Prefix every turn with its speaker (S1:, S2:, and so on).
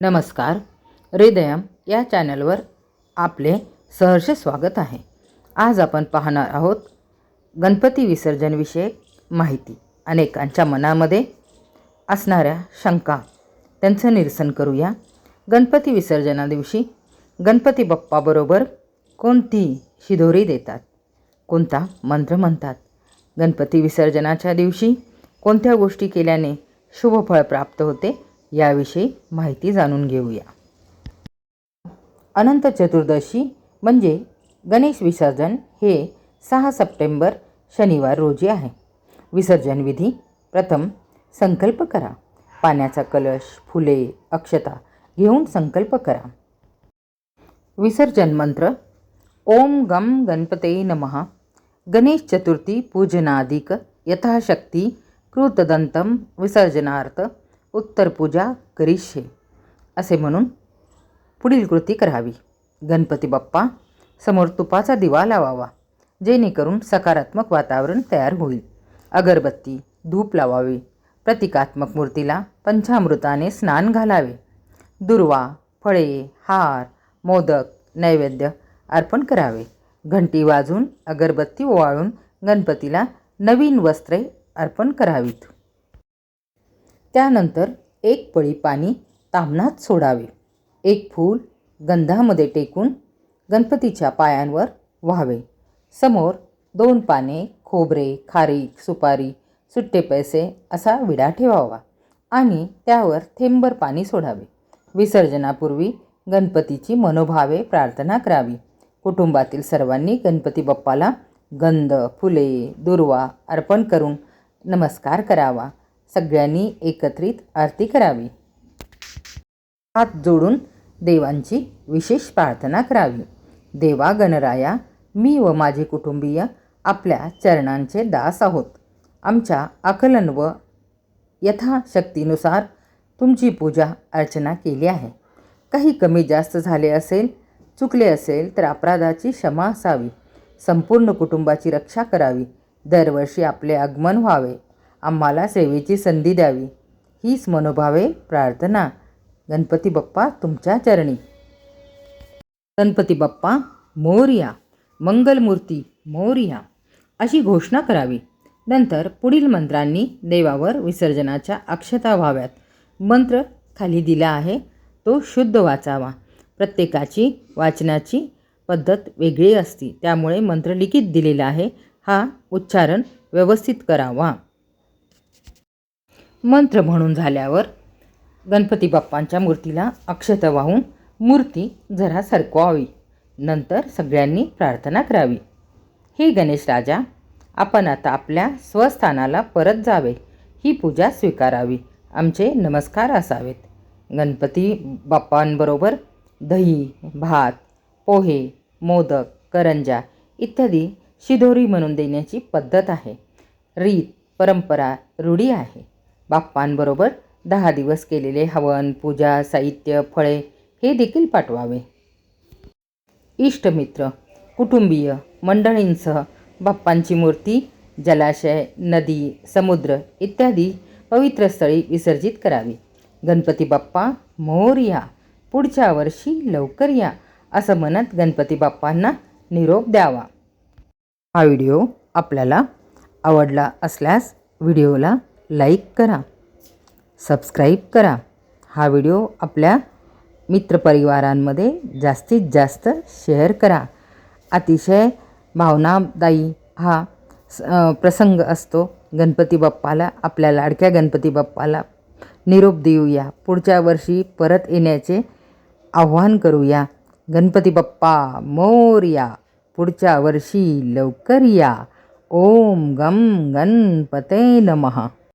S1: नमस्कार. हृदयम या चॅनलवर आपले सहर्ष स्वागत आहे. आज आपण पाहणार आहोत गणपती विसर्जनविषयक माहिती. अनेकांच्या मनामध्ये असणाऱ्या शंका. त्यांचं निरसन करूया. गणपती विसर्जना दिवशी गणपती बाप्पाबरोबर कोणती शिदोरी देतात? कोणता मंत्र म्हणतात? गणपती विसर्जनाच्या दिवशी कोणत्या गोष्टी केल्याने शुभफळ प्राप्त होते? याविषयी माहिती जाणून घेऊया. अनंत चतुर्दशी म्हणजे गणेश विसर्जन हे सहा सप्टेंबर शनिवार रोजी आहे. विसर्जन विधी प्रथम संकल्प करा. पाण्याचा कलश फुले अक्षता घेऊन संकल्प करा. विसर्जन मंत्र ओम गम गणपते नमः. गणेश चतुर्थी पूजनाधिक यथाशक्ती कृतदंतम विसर्जनार्थ उत्तर पूजा करिष्ये असे म्हणून पुढील कृती करावी. गणपती बाप्पा समोर तुपाचा दिवा लावावा जेणेकरून सकारात्मक वातावरण तयार होईल. अगरबत्ती धूप लावावी. प्रतिकात्मक मूर्तीला पंचामृताने स्नान घालावे. दुर्वा फळे हार मोदक नैवेद्य अर्पण करावे. घंटी वाजून अगरबत्ती ओवाळून गणपतीला नवीन वस्त्रे अर्पण करावीत. त्यानंतर एक पळी पाणी तांबणात सोडावे. एक फूल गंधामध्ये टेकून गणपतीच्या पायांवर व्हावे. समोर दोन पाने खोबरे खारीक सुपारी सुट्टे पैसे असा विडा ठेवावा आणि त्यावर थेंबर पाणी सोडावे. विसर्जनापूर्वी गणपतीची मनोभावे प्रार्थना करावी. कुटुंबातील सर्वांनी गणपती बाप्पाला गंध फुले दुर्वा अर्पण करून नमस्कार करावा. सगळ्यांनी एकत्रित आरती करावी. हात जोडून देवांची विशेष प्रार्थना करावी. देवा गणराया मी व माझे कुटुंबीय आपल्या चरणांचे दास आहोत. आमच्या आकलन व यथाशक्तीनुसार तुमची पूजा अर्चना केली आहे. काही कमी जास्त झाले असेल चुकले असेल तर अपराधाची क्षमा असावी. संपूर्ण कुटुंबाची रक्षा करावी. दरवर्षी आपले आगमन व्हावे. आम्हाला सेवेची संधी द्यावी. हीच मनोभावे प्रार्थना. गणपती बाप्पा तुमच्या चरणी. गणपती बाप्पा मोर्या. मंगलमूर्ती मोर्या. अशी घोषणा करावी. नंतर पुढील मंत्रांनी देवावर विसर्जनाच्या अक्षता व्हाव्यात. मंत्र खाली दिला आहे. तो शुद्ध वाचावा. प्रत्येकाची वाचनाची पद्धत वेगळी असते. त्यामुळे मंत्र लिखित दिलेला आहे. हा उच्चारण व्यवस्थित करावा. मंत्र म्हणून झाल्यावर गणपती बाप्पांच्या मूर्तीला अक्षत वाहून मूर्ती जरा सरकवावी. नंतर सगळ्यांनी प्रार्थना करावी. हे गणेश राजा आपण आता आपल्या स्वस्थानाला परत जावे. ही पूजा स्वीकारावी. आमचे नमस्कार असावेत. गणपती बाप्पांबरोबर दही भात पोहे मोदक करंजा इत्यादी शिदोरी म्हणून देण्याची पद्धत आहे. रीत परंपरा रूढी आहे. बाप्पांबरोबर दहा दिवस केलेले हवन पूजा साहित्य फळे हे देखील पाठवावे. इष्टमित्र कुटुंबीय मंडळींसह बाप्पांची मूर्ती जलाशय नदी समुद्र इत्यादी पवित्र स्थळी विसर्जित करावी. गणपती बाप्पा मोर या पुढच्या वर्षी लवकर या असं म्हणत गणपती बाप्पांना निरोप द्यावा. हा व्हिडिओ आपल्याला आवडला असल्यास व्हिडिओला लाईक करा सबस्क्राईब करा. हा व्हिडिओ आपल्या मित्रपरिवारांमध्ये जास्तीत जास्त शेअर करा. अतिशय भावनादायी हा स प्रसंग असतो. गणपती बाप्पाला आपल्या लाडक्या गणपती बाप्पाला निरोप देऊया. पुढच्या वर्षी परत येण्याचे आव्हान करूया. गणपती बाप्पा मोर्या पुढच्या वर्षी लवकर या. ओम गम गणपते नमः.